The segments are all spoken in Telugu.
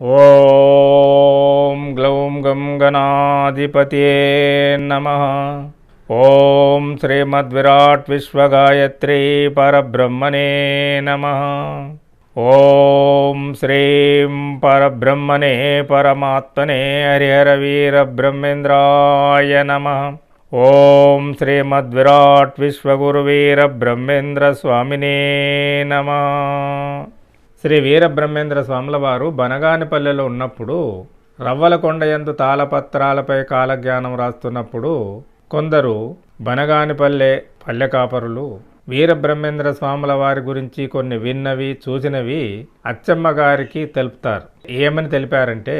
ॐ ग्लौं गं गङ्गनाधिपते नमः। ॐ श्रीमद्विराट् विश्वगायत्री परब्रह्मणे नमः। ॐ श्रीं परब्रह्मणे परमात्मने हरिहरवीरब्रह्मेन्द्राय नमः। ॐ श्रीमद्विराट् विश्वगुरुवीरब्रह्मेन्द्रस्वामिने नमः। శ్రీ వీరబ్రహ్మేంద్ర స్వాముల వారు బనగానిపల్లెలో ఉన్నప్పుడు రవ్వలకొండయందు తాళపత్రాలపై కాలజ్ఞానం రాస్తున్నప్పుడు కొందరు బనగానిపల్లె పల్లె కాపరులు వీరబ్రహ్మేంద్ర స్వాముల వారి గురించి కొన్ని విన్నవి చూసినవి అచ్చమ్మ గారికి తెలుపుతారు. ఏమని తెలిపారంటే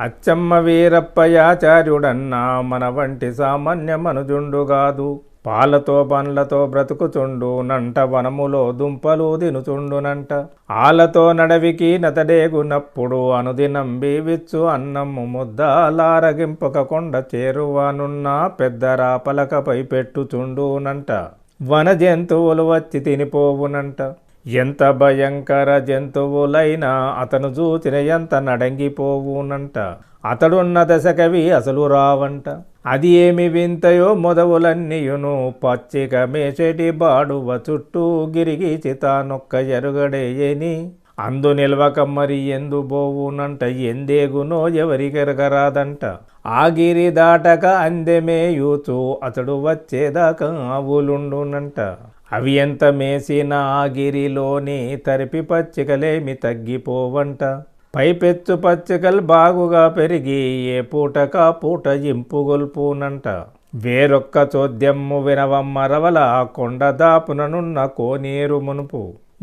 అచ్చమ్మ వీరప్పయాచార్యుడన్నా మన వంటి సామాన్య మనుజుండు కాదు పాలతో పండ్లతో బ్రతుకుచుండు నంట వనములో దుంపలు తినుచుండునంట. ఆలతో నడవికి నతడేగునప్పుడు అనుదినం బీవిచ్చు అన్నము ముద్దలారగింపక కొండ చేరువానున్న పెద్దరా పలకపై పెట్టుచుండునంట. వన జంతువులు వచ్చి తినిపోవునంట. ఎంత భయంకర జంతువులైనా అతను చూచిన ఎంత నడంగిపోవునంట. అతడున్న దశకవి అసలు రావంట. అది ఏమి వింతయో మొదవులన్నీయును పచ్చిక మేచెటి బాడువ చుట్టూ గిరిగి చితానొక్క ఎరుగడేయని అందు నిల్వక మరి ఎందు బోవునంట ఎందేగునో ఎవరికెరగరాదంట. ఆ గిరి దాటక అందెమేయూచు అతడు వచ్చేదాకా ఆవులుండునంట. అవి ఎంత మేసిన ఆ గిరిలోని తరిపి పచ్చికలేమి తగ్గిపోవంట. పైపెత్తు పచ్చికలు బాగుగా పెరిగి ఏ పూటక పూట ఇంపుగొల్పునంట వేరొక్క చోద్యమ్ము వినవమ్మ రవల కొండ దాపుననున్న కోనేరు మునుపు.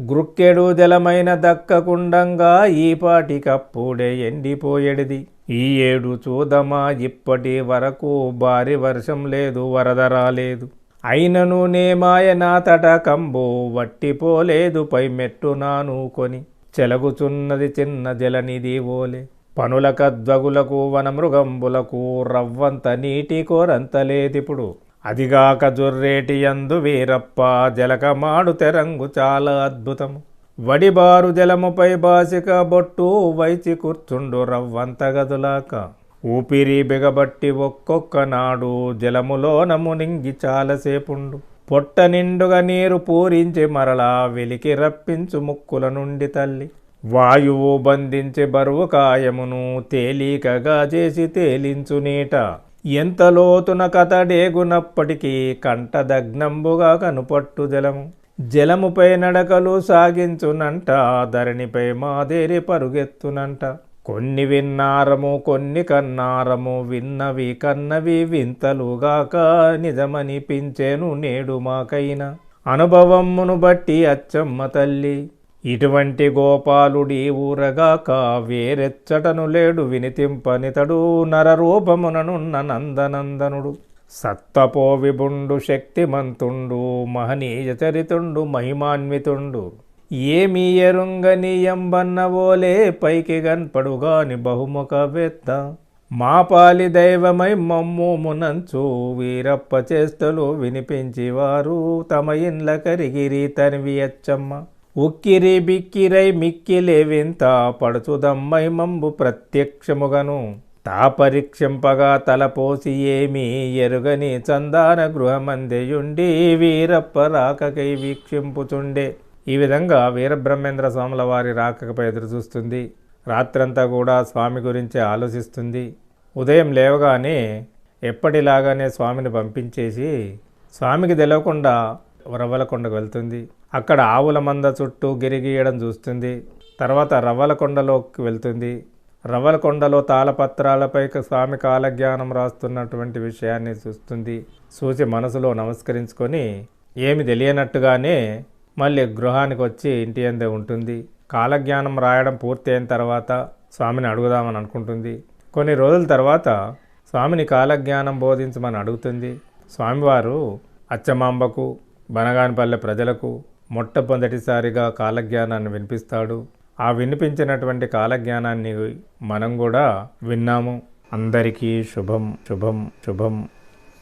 గ్రుక్కెడు జలమైన దక్కకుండంగా ఈ పాటికప్పుడే ఎండిపోయేడిది. ఈ ఏడు చూదమా ఇప్పటి వరకు భారీ వర్షం లేదు వరద రాలేదు. అయినను నేమాయ నా తటకంబు వట్టిపోలేదు పై మెట్టు నానుకొని. చెలగుచున్నది చిన్న జలనిధి ఓలే. పనుల కద్వగులకు వనమృగంబులకు రవ్వంత నీటి కోరంతలేదిప్పుడు అదిగాక జొర్రేటి యందు వీరప్ప జలకమాడు తెరంగు చాలా అద్భుతము. వడిబారు జలముపై బాసిక బొట్టు వైచి కూర్చుండు రవ్వంత గదులాక. ఊపిరి బిగబట్టి ఒక్కొక్క నాడు జలములోన మునింగి చాలాసేపుండు. పొట్ట నిండుగా నీరు పూరించి మరలా వెలికి రప్పించు ముక్కుల నుండి తల్లి. వాయువు బంధించి బరువు కాయమును తేలికగా చేసి తేలించు నీట. ఎంత లోతున కథడేగునప్పటికీ కంటదగ్నంబుగా కనుపట్టు జలము. జలముపై నడకలు సాగించునంట ధరణిపై మాదేరి పరుగెత్తునంట. కొన్ని విన్నారము కొన్ని కన్నారము విన్నవి కన్నవి వింతలుగాక నిజమనిపించేను నేడు మాకైనా. అనుభవమును బట్టి అచ్చమ్మ తల్లి ఇటువంటి గోపాలుడి ఊరగాక వేరెచ్చటను లేడు వినితింపనితడు నరరూపముననున్న నందనందనుడు. సత్తపో విభుండు శక్తిమంతుండు మహనీయ చరితుండు మహిమాన్వితుండు. ఏమి ఎరుంగని ఎంబన్నవోలే పైకి గన్పడుగాని బహుముఖ వెత్త. మా పాలి దైవమై మమ్ము మునంచు వీరప్ప చేష్టలు వినిపించివారు. తమ ఇండ్ల కరిగిరి తనివి ఎచ్చమ్మ ఉక్కిరి బిక్కిరై మిక్కిలే వింత పడుచుదమ్మై మంబు ప్రత్యక్షముగను. తా పరీక్షింపగా తలపోసి ఏమీ ఎరుగని చందాన గృహమందెయుండి వీరప్ప రాకకై వీక్షింపుచుండే. ఈ విధంగా వీరబ్రహ్మేంద్ర స్వాముల వారి రాకపై ఎదురు చూస్తుంది. రాత్రంతా కూడా స్వామి గురించి ఆలోచిస్తుంది. ఉదయం లేవగానే ఎప్పటిలాగానే స్వామిని పంపించేసి స్వామికి తెలియకుండా రవ్వలకొండకు వెళ్తుంది. అక్కడ ఆవుల మంద చుట్టూ గిరిగీయడం చూస్తుంది. తర్వాత రవ్వలకొండలోకి వెళ్తుంది. రవ్వలకొండలో తాళపత్రాలపై స్వామి కాలజ్ఞానం రాస్తున్నటువంటి విషయాన్ని చూస్తుంది. చూసి మనసులో నమస్కరించుకొని ఏమి తెలియనట్టుగానే మళ్ళీ గృహానికి వచ్చి ఇంటి అందే ఉంటుంది. కాలజ్ఞానం రాయడం పూర్తి అయిన తర్వాత స్వామిని అడుగుదామని అనుకుంటుంది. కొన్ని రోజుల తర్వాత స్వామిని కాలజ్ఞానం బోధించమని అడుగుతుంది. స్వామివారు అచ్చమాంబకు బనగానిపల్లె ప్రజలకు మొట్టమొదటిసారిగా కాలజ్ఞానాన్ని వినిపిస్తాడు. ఆ వినిపించినటువంటి కాలజ్ఞానాన్ని మనం కూడా విన్నాము. అందరికీ శుభం శుభం శుభం.